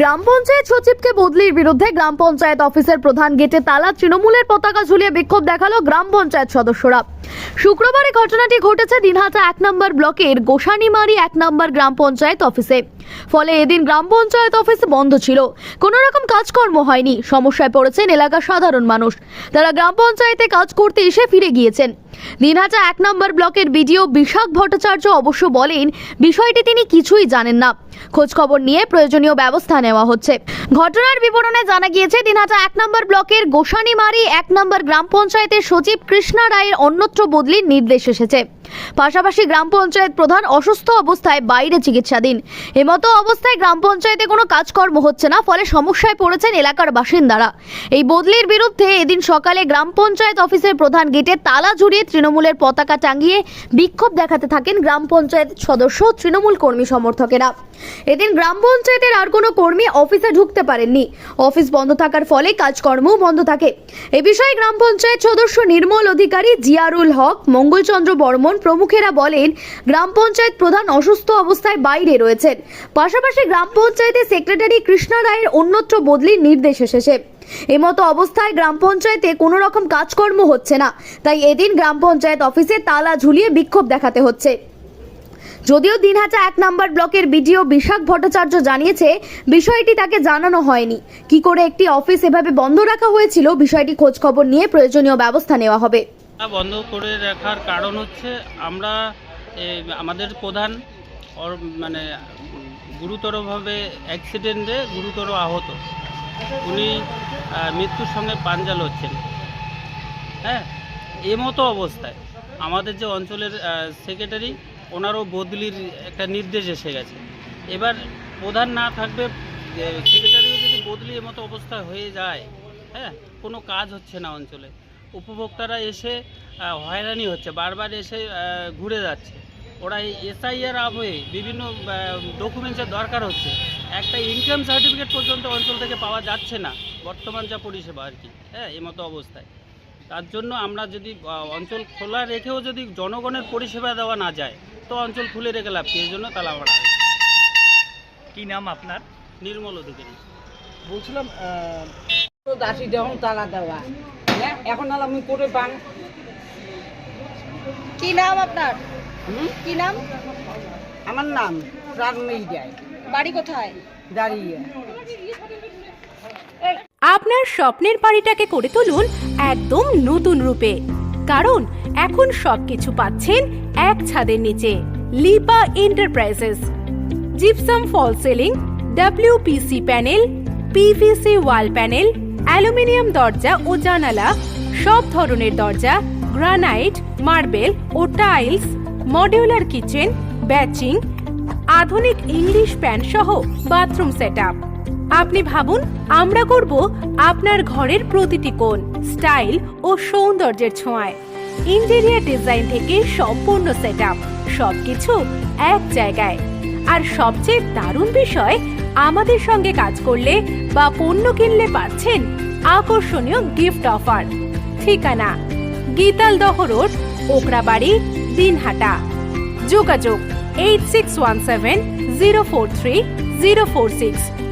গ্রাম পঞ্চায়েত সচিবকে বদলির বিরুদ্ধে গ্রাম পঞ্চায়েত অফিসের প্রধান গেটে তালা, তৃণমূলের পতাকা ঝুলিয়ে বিক্ষোভ দেখাল গ্রাম পঞ্চায়েত সদস্যরা। শুক্রবার ঘটনাটি ঘটেছে দিনহাটা এক নম্বর ব্লকের গোসানিমারি এক নম্বর গ্রাম পঞ্চায়েত অফিসে। ফলে এদিন গ্রাম পঞ্চায়েত অফিস বন্ধ ছিল। কোনো রকম কাজকর্ম হয়নি। সমস্যায় পড়েছেন এলাকার সাধারণ মানুষ। তারা গ্রাম পঞ্চায়েতে কাজ করতে এসে ফিরে গিয়েছেন। দিনহাটা এক নম্বর ব্লকের বিডিও বিশাখ ভট্টাচার্য অবশ্য বলেন, বিষয়টি তিনি কিছুই জানেন না। খোঁজ খবর নিয়ে প্রয়োজনীয় ব্যবস্থা নেওয়া হচ্ছে। ঘটনার বিবরণে জানা গিয়েছে, দিনহাটা এক নম্বর ব্লকের গোসানিমারি এক নম্বর গ্রাম পঞ্চায়েতের সচিব কৃষ্ণা রায়ের অন্যত্র বদলির নির্দেশ এসেছে। পাশাপাশি গ্রাম পঞ্চায়েত প্রধান অসুস্থ অবস্থায় বাইরে চিকিৎসাধীন। এমতো অবস্থায় গ্রাম পঞ্চায়েতে কোনো কাজকর্ম হচ্ছে না, ফলে সমস্যায় পড়েছেন এলাকার বাসিন্দারা। এই বদলির বিরুদ্ধে এদিন সকালে গ্রাম পঞ্চায়েত অফিসের প্রধান গেটে তালা জুড়িয়ে তৃণমূলের পতাকা টাঙিয়ে বিক্ষোভ দেখাতে থাকেন গ্রাম পঞ্চায়েত সদস্য তৃণমূল কর্মী সমর্থকেরা। এদিন গ্রাম পঞ্চায়েতের আর কোনো কর্মী অফিসে ঢুকতে পারেননি। অফিস বন্ধ থাকার ফলে কাজকর্মও বন্ধ থাকে। এ বিষয়ে গ্রাম পঞ্চায়েত সদস্য নির্মল অধিকারী, জিয়ারুল হক, মঙ্গলচন্দ্র বর্মন প্রমুখেরা বলেন, গ্রাম পঞ্চায়েত প্রধান অসুস্থ অবস্থায় বাইরে রয়েছেন। পাশাপাশি গ্রাম পঞ্চায়েতের সেক্রেটারি কৃষ্ণা রায়ের অন্যত্র বদলির নির্দেশ এসেছে। এমতো অবস্থায় গ্রাম পঞ্চায়েতে কোনো রকম কাজকর্ম হচ্ছে না। তাই এদিন গ্রাম পঞ্চায়েত অফিসে তালা ঝুলিয়ে বিক্ষোভ দেখাতে হচ্ছে। যদিও দিনহাটা এক নম্বর ব্লকের বিডিও বিশাখ ভট্টাচার্য জানিয়েছে, বিষয়টি তাকে জানানো হয়নি। কি করে একটি অফিস এভাবে বন্ধ রাখা হয়েছিল, বিষয়টি খোঁজ খবর নিয়ে প্রয়োজনীয় ব্যবস্থা নেওয়া হবে। বন্ধ করে রাখার কারণ হচ্ছে আমরা আমাদের প্রধান মানে গুরুতরভাবে অ্যাক্সিডেন্টে গুরুতর আহত। উনি মৃত্যুর সঙ্গে পাঞ্জাল হচ্ছেন হ্যাঁ এমতো অবস্থায় আমাদের যে অঞ্চলের সেক্রেটারি, ওনারও বদলির একটা নির্দেশ এসে গেছে। এবার প্রধান না থাকবে সেক্রেটারিও যদি বদলি এমতো অবস্থা হয়ে যায় হ্যাঁ কোনো কাজ হচ্ছে না অঞ্চলে। উপভোক্তারা এসে হয়রানি হচ্ছে বারবার এসে ঘুরে যাচ্ছে। ওরা এই এসআইআর আবহে বিভিন্ন ডকুমেন্টসের দরকার হচ্ছে। একটা ইনকাম সার্টিফিকেট পর্যন্ত অঞ্চল থেকে পাওয়া যাচ্ছে না। বর্তমান যা পরিষেবা আর কি হ্যাঁ এমতো অবস্থায়। তার জন্য আমরা যদি অঞ্চল খোলা রেখেও যদি জনগণের পরিষেবা দেওয়া না যায় তো অঞ্চল খুলে রেখে লাভ কি? এই জন্য তালা মারা হয়েছে। কি নাম আপনার? নির্মল অধিকারী। বলছিলাম দাসি যখন তালা দেওয়া। এখন আর আমি করে পান কি নাম আপনার? কি নাম? আমার নাম নেই যায় বাড়ি কোথায়? দাঁড়িয়ে। আপনার স্বপ্নের বাড়িটাকে করে তুলুন একদম নতুন রূপে। কারণ এখন সবকিছু পাচ্ছেন এক ছাদের নিচে Lipa enterprises. Gypsum false ceiling WPC panel PVC wall panel aluminium দরজা ও জানালা, সব ধরনের দরজা, গ্রানাইট, মার্বেল ও টাইলস, মডিউলার কিচেন, ব্যাচিং, আধুনিক ইংলিশ প্যান সহ বাথরুম সেটআপ। আপনি ভাবুন, আমরা করব আপনার ঘরের প্রতিটি কোণ, স্টাইল ও সৌন্দর্যের ছোঁয়ায়। ইন্টেরিয়ার ডিজাইন থেকে সম্পূর্ণ সেটআপ, সবকিছু এক জায়গায়। আর সবচেয়ে দারুণ বিষয় আমাদের সঙ্গে কাজ করলে বা পণ্য কিনলে পাচ্ছেন আকর্ষণীয় গিফট অফার। ঠিকানা গীতাল দহ রোড, ওকরাবাড়ি, দিনহাটা। যোগাযোগ eight six one seven zero four three zero four six